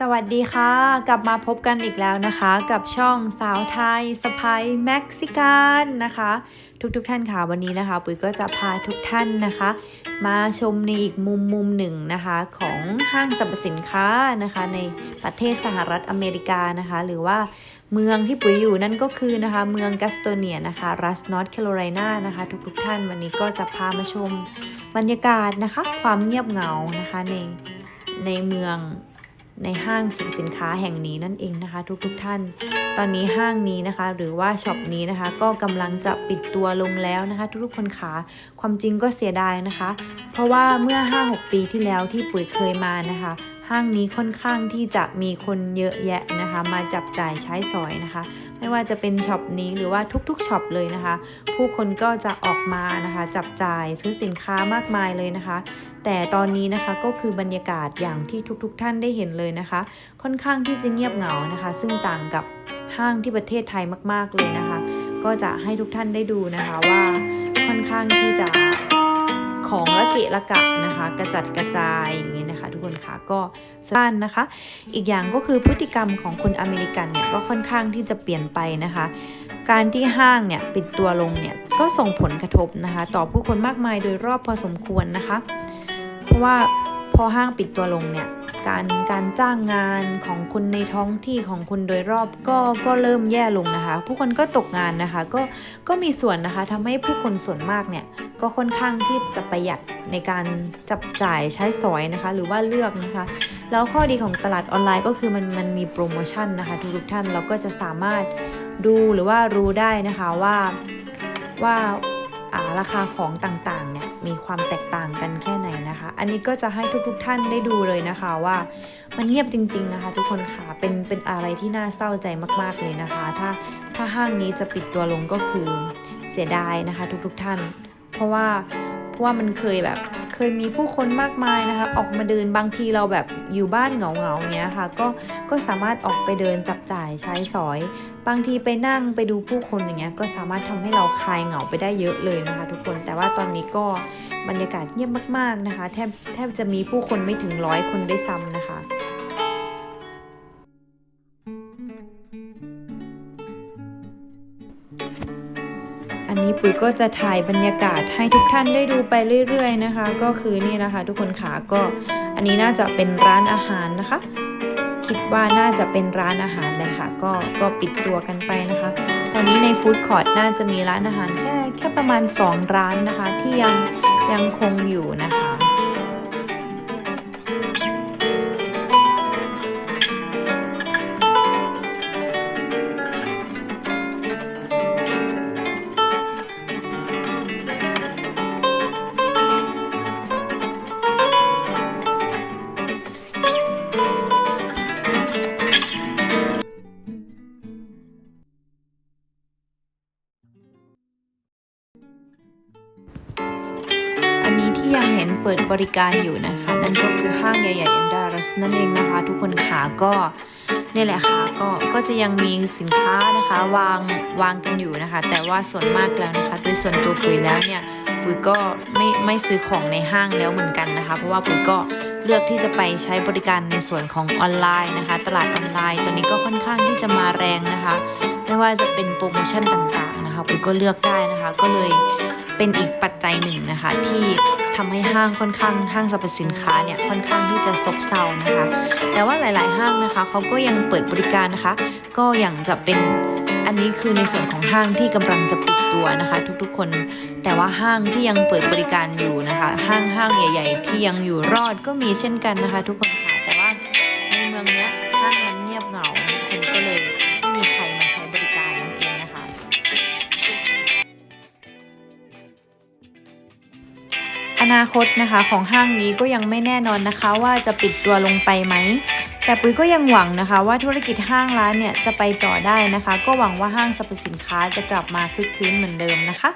สวัสดีค่ะ กลับมาพบกันอีกแล้วนะคะ กับช่องสาวไทยสไปเม็กซิกันนะคะ ทุกๆทท่านค่ะวันนี้นะคะ ปุ๋ยก็จะพาทุกท่านนะคะ มาชมในอีกมุมมุมหนึ่งนะคะ ของห้างสรรพสินค้านะคะ ในประเทศสหรัฐอเมริกานะคะ หรือว่าเมืองที่ปุ๋ยอยู่นั่นก็คือนะคะ เมืองกัสโตเนียนะคะรัสนอร์ทแคโรไลนานะคะ ทุกๆทท่านวันนี้ก็จะพามาชมบรรยากาศนะคะ ความเงียบเหงานะคะในในเมือง ในห้างสินสินค้าแห่งนี้นั่นเองนะคะ ทุกๆทท่าน ตอนนี้ห้างนี้นะคะ หรือว่าช็อปนี้นะคะ ก็กำลังจะปิดตัวลงแล้วนะคะ ทุกๆคนขาความจริงก็เสียดายนะคะ เพราะว่าเมื่อ 5-6 ปีที่แล้วที่ปุ๋ยเคยมานะคะ ห้างนี้ค่อนข้างที่จะมีคนเยอะแยะนะคะ มาจับจ่ายใช้สอยนะคะ ไม่ว่าจะเป็นช็อปนี้หรือว่าทุกๆช็อปเลยนะคะ ผู้คนก็จะออกมานะคะ จับจ่ายซื้อสินค้ามากมายเลยนะคะ แต่ตอนนี้นะคะก็คือบรรยากาศอย่างที่ทุกๆทท่านได้เห็นเลยนะคะ ค่อนข้างที่จะเงียบเหงานะคะ ซึ่งต่างกับห้างที่ประเทศไทยมากๆเลยนะคะ ก็จะให้ทุกท่านได้ดูนะคะว่าค่อนข้างที่จะของละเกะละกะนะคะ กระจัดกระจายอย่างนี้นะคะ ทุกคนค่ะก็ส่วนนะคะ อีกอย่างก็คือพฤติกรรมของคนอเมริกันเนี่ยก็ค่อนข้างที่จะเปลี่ยนไปนะคะ การที่ห้างเนี่ยปิดตัวลงเนี่ยก็ส่งผลกระทบนะคะ ต่อผู้คนมากมายโดยรอบพอสมควรนะคะ ราะว่าพอห้างปิดตัวลงเนี่ยการการจ้างงานของคนในท้องที่ของคนโดยรอบก็ก็เริ่มแย่ลงนะคะ ผู้คนก็ตกงานนะคะ ก็ก็มีส่วนนะคะทำให้ผู้คนส่วนมากเนี่ยก็ค่อนข้างที่จะประหยัดในการจับจ่ายใช้สอยนะคะ หรือว่าเลือกนะคะ แล้วข้อดีของตลาดออนไลน์ก็คือมันมันมีโปรโมชั่นนะคะทุกท่านเราก็จะสามารถดูหรือว่ารู้ได้นะคะว่าว่า ราคาของต่างๆเนี่ยมีความแตกต่างกันแค่ไหนนะคะ อันนี้ก็จะให้ทุกๆท่านได้ดูเลยนะคะว่ามันเงียบจริง ๆนะคะ ทุกคนค่ะเป็นเป็นอะไรที่น่าเศร้าใจมากๆเลยนะคะ ถ้าถ้าห้างนี้จะปิดตัวลงก็คือเสียดายนะคะ ทุกๆท่าน เพราะว่าเพราะว่ามันเคยแบบ เคยมีผู้คนมากมายนะคะ ออกมาเดินบางทีเราแบบอยู่บ้านเหงาๆเงี้ยค่ะ ก็ก็สามารถออกไปเดินจับจ่ายใช้สอย บางทีไปนั่งไปดูผู้คนอย่างเงี้ยก็สามารถทำให้เราคลายเหงาไปได้เยอะเลยนะคะ ทุกคนแต่ว่าตอนนี้ก็บรรยากาศเงียบมากๆนะคะแทบแทบจะมีผู้คนไม่ถึงร้อยคนด้วยซ้ำนะคะ อันนี้ปุ๋ยก็จะถ่ายบรรยากาศให้ทุกท่านได้ดูไปเรื่อย ๆ นะคะ ก็คือนี่นะคะ ทุกคนขาก็อันนี้น่าจะเป็นร้านอาหารนะคะ คิดว่าน่าจะเป็นร้านอาหารเลยค่ะ ก็ก็ปิดตัวกันไปนะคะ ตอนนี้ในฟู้ดคอร์ทน่าจะมีร้านอาหารแค่แค่ประมาณ 2 ร้านนะคะ ที่ยังยังคงอยู่นะคะ ยังเห็นเปิดบริการอยู่นะคะ นั่นก็คือห้างใหญ่ๆอย่างดารัสนั่นเองนะคะ ทุกคนขาก็นี่แหละค่ะก็ก็จะยังมีสินค้านะคะวางวางกันอยู่นะคะ แต่ว่าส่วนมากแล้วนะคะโดยส่วนตัวปุ๋ยแล้วเนี่ยปุ๋ยก็ไม่ไม่ซื้อของในห้างแล้วเหมือนกันนะคะ เพราะว่าปุ๋ยก็เลือกที่จะไปใช้บริการในส่วนของออนไลน์นะคะ ตลาดออนไลน์ตัวนี้ก็ค่อนข้างที่จะมาแรงนะคะ ไม่ว่าจะเป็นโปรโมชั่นต่างๆนะคะปุ๋ยก็เลือกได้นะคะ ก็เลย เป็นอีกปัจจัยหนึ่งนะคะ ที่ทำให้ห้างค่อนข้างห้างสรรพสินค้าเนี่ยค่อนข้างที่จะซบเซานะคะ แต่ว่าหลาย ๆ ห้างนะคะเขาก็ยังเปิดบริการนะคะ ก็อย่างจะเป็นอันนี้คือในส่วนของห้างที่กำลังจะปิดตัวนะคะ ทุกๆคน แต่ว่าห้างที่ยังเปิดบริการอยู่นะคะ ห้างห้างใหญ่ ๆ ที่ยังอยู่รอดก็มีเช่นกันนะคะ ทุกคนค่ะแต่ว่าในเมืองเนี้ยห้างมันเงียบเหงาคนก็เลย อนาคตนะคะของห้างนี้ก็ยังไม่แน่นอนนะคะว่าจะปิดตัวลงไปไหม แต่ปุ๋ยก็ยังหวังนะคะว่าธุรกิจห้างร้านเนี่ยจะไปต่อได้นะคะ ก็หวังว่าห้างสรรพสินค้าจะกลับมาคึกคืนเหมือนเดิมนะคะ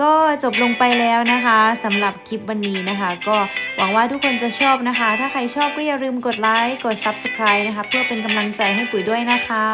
ก็จบลงไปแล้วนะคะสำหรับคลิปวันนี้นะคะ ก็หวังว่าทุกคนจะชอบนะคะ ถ้าใครชอบก็อย่าลืมกดไลค์กด Subscribe นะคะ เพื่อเป็นกำลังใจให้ปุ๋ยด้วยนะคะ